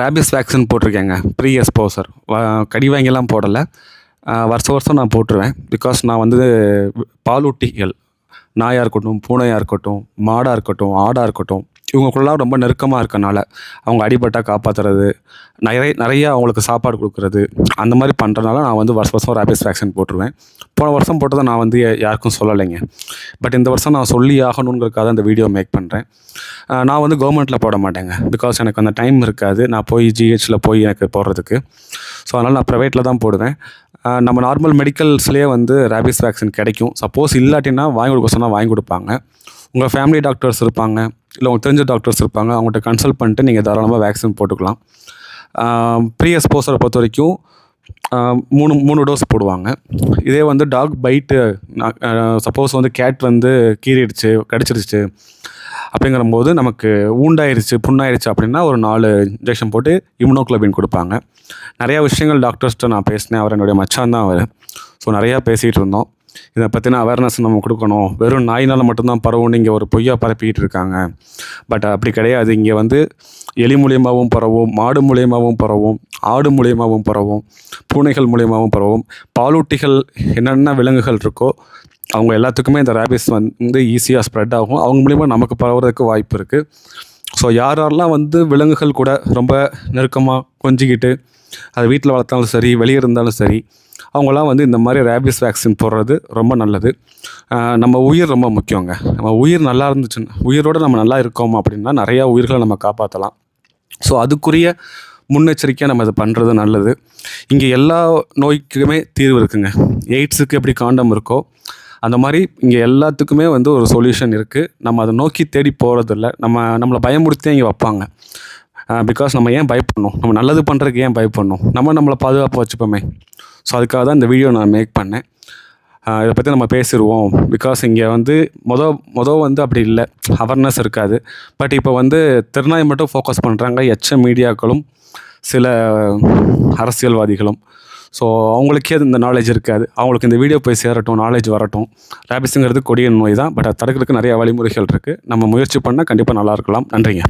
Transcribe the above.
Rabies vaccine போட்டிருக்கேங்க. Pre exposure கடி வாங்கிலாம் போடலை. வருஷம் வருஷம் நான் போட்டுருவேன். பிகாஸ் நான் வந்து பாலூட்டிகள் நாயாக இருக்கட்டும் பூனையாக இருக்கட்டும் மாடாக இருக்கட்டும் ஆடாக இருக்கட்டும் இவங்களுக்குள்ளலாம் ரொம்ப நெருக்கமாக இருக்கனால அவங்க அடிபட்டால் காப்பாற்றுறது நிறைய நிறையா அவங்களுக்கு சாப்பாடு கொடுக்குறது அந்த மாதிரி பண்ணுறதுனால நான் வந்து வருஷம் வருஷம் ரேபிஸ் வேக்சின் போட்டுருவேன். போன வருஷம் போட்டதை நான் வந்து யாருக்கும் சொல்லலைங்க. பட் இந்த வருஷம் நான் சொல்லி ஆகணுங்கிறதுக்காக அந்த வீடியோ மேக் பண்ணுறேன் நான் வந்து கவர்மெண்ட்டில் போட மாட்டேங்க. பிகாஸ் எனக்கு அந்த டைம் இருக்காது. நான் போய் ஜிஹெச்சில் போய் எனக்கு போடுறதுக்கு. ஸோ அதனால் நான் ப்ரைவேட்டில் தான் போடுவேன். நம்ம நார்மல் மெடிக்கல்ஸ்லேயே வந்து ரேபிஸ் வேக்சின் கிடைக்கும். சப்போஸ் இல்லாட்டினா வாங்கி கொடுக்க சொன்னால் வாங்கி கொடுப்பாங்க. உங்கள் ஃபேமிலி டாக்டர்ஸ் இருப்பாங்க. இல்லை உங்களுக்கு தெரிஞ்ச டாக்டர்ஸ் இருப்பாங்க. அவங்கள்ட்ட கன்சல்ட் பண்ணிட்டு நீங்கள் தாராளமாக வேக்சின் போட்டுக்கலாம். ப்ரீ எக்ஸ்போசரை பொறுத்த வரைக்கும் மூணு மூணு டோஸ் போடுவாங்க. இதே வந்து டாக் பைட்டு சப்போஸ் வந்து கேட் வந்து கீறிடுச்சு கடிச்சிருச்சு அப்படிங்கிற போது நமக்கு ஊண்டாயிருச்சு புண்ணாயிருச்சு அப்படின்னா ஒரு நாலு இன்ஜெக்ஷன் போட்டு இம்யூனோக்ளோபின் கொடுப்பாங்க. நிறையா விஷயங்கள் டாக்டர்ஸ்ட்டு நான் பேசினேன். அவர் என்னுடைய மச்சான் தான் அவர். ஸோ நிறையா பேசிகிட்டு இருந்தோம். இதை பற்றின அவேர்னஸ் நம்ம கொடுக்கணும். வெறும் நாயினால் மட்டும்தான் பரவும்னு இங்கே ஒரு பொய்யா பரப்பிக்கிட்டு இருக்காங்க. பட் அப்படி கிடையாது. இங்கே வந்து எலி மூலியமாகவும் பரவும் மாடு மூலியமாகவும் பரவும் ஆடு மூலியமாகவும் பரவும் பூனைகள் மூலியமாகவும் பரவும். பாலூட்டிகள் என்னென்ன விலங்குகள் இருக்கோ அவங்க எல்லாத்துக்குமே இந்த ரேபிஸ் வந்து ஈஸியாக ஸ்ப்ரெட் ஆகும். அவங்க மூலிமா நமக்கு பரவுறதுக்கு வாய்ப்பு இருக்குது ஸோ யார் யாரெல்லாம் வந்து விலங்குகள் கூட ரொம்ப நெருக்கமாக கொஞ்சிக்கிட்டு அது வீட்டில் வளர்த்தாலும் சரி வெளியே இருந்தாலும் சரி அவங்களாம் வந்து இந்த மாதிரி ரேபிஸ் வேக்சின் போடுறது ரொம்ப நல்லது. நம்ம உயிர் ரொம்ப முக்கியங்க. நம்ம உயிர் நல்லா இருந்துச்சுன்னா உயிரோடு நம்ம நல்லா இருக்கோம் அப்படின்னா நிறையா உயிர்களை நம்ம காப்பாற்றலாம் ஸோ அதுக்குரிய முன்னெச்சரிக்கையாக நம்ம இதை பண்ணுறது நல்லது. இங்கே எல்லா நோய்க்குமே தீர்வு இருக்குங்க. எய்ட்ஸுக்கு எப்படி காண்டம் இருக்கோ அந்த மாதிரி இங்கே எல்லாத்துக்குமே வந்து ஒரு சொல்யூஷன் இருக்குது நம்ம அதை நோக்கி தேடி போகிறதில்ல நம்ம நம்மளை பயமுறுத்தி இங்கே வைப்பாங்க. பிகாஸ் நம்ம ஏன் பயப்படணும்? நம்ம நல்லது பண்ணுறதுக்கு ஏன் பயப்படணும்? நம்ம நம்மளை பாதுகாப்பாக வச்சுப்போமே. ஸோ அதுக்காக தான் இந்த வீடியோ நான் மேக் பண்ணேன். இதை பற்றி நம்ம பேசிடுவோம் பிகாஸ் இங்கே வந்து மொதல் மொதல் வந்து அப்படி இல்லை. அவேர்னஸ் இருக்காது. பட் இப்போ வந்து திருநாய் மட்டும் ஃபோக்கஸ் பண்ணுறாங்க எச்ச மீடியாக்களும் சில அரசியல்வாதிகளும். ஸோ அவங்களுக்கே அது இந்த நாலேஜ் இருக்காது. அவங்களுக்கு இந்த வீடியோ போய் சேரட்டும் நாலேஜ் வரட்டும். ரேபிஸுங்கிறது கொடிய நோய் தான். பட் அது தடுக்கிறதுக்கு நிறைய வழிமுறைகள் இருக்குது நம்ம முயற்சி பண்ணால் கண்டிப்பாக நல்லா இருக்கலாம். நன்றிங்க.